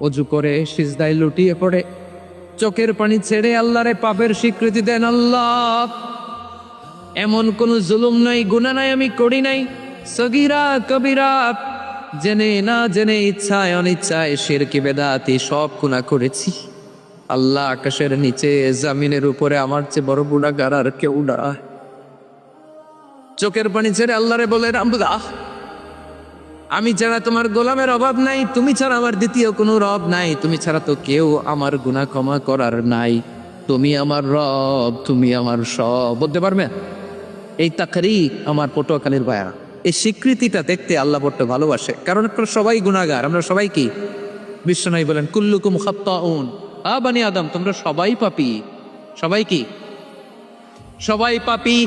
অজু করে, সিজদায় লুটিয়ে পড়ে। চোখের পানি ছেড়ে আল্লাহরে পাপের স্বীকৃতি দেন আল্লাহ। এমন কোন জুলুম নাই, গুনাহ নাই, আমি করি নাই। সগিরা, কবিরা, জেনে না জেনে ইচ্ছায় অনিচ্ছায় শিরকি বেদাতি সব গুনাহ করেছি। আল্লাহ আকাশের নিচে, জামিনের উপরে আমার চেয়ে বড় গুণাগার আর কেউ না চোখের পানি ছেড়ে আল্লাহরে বলে রামদা আমি ছাড়া তোমার গোলামের অভাব নাই, তুমি ছাড়া আমার দ্বিতীয় কোনো রব নাই, তুমি ছাড়া তো কেউ আমার গুনাহ ক্ষমা করার নাই। তুমি আমার রব, তুমি আমার সব। বলতে পারবে? এই তাকারি আমার পটুয়াখালীর ভাইয়া এই স্বীকৃতিটা দেখতে আল্লাহ বড্ড ভালোবাসে। কারণ আপনারা সবাই গুণাগার আমরা সবাই কি? বিশ্বনয় বলেন, কুল্লুকুম খাত্তাউন। আ বানি আদম, তোমরা সবাই পাপি। সবাই কি? সবাই পাপি।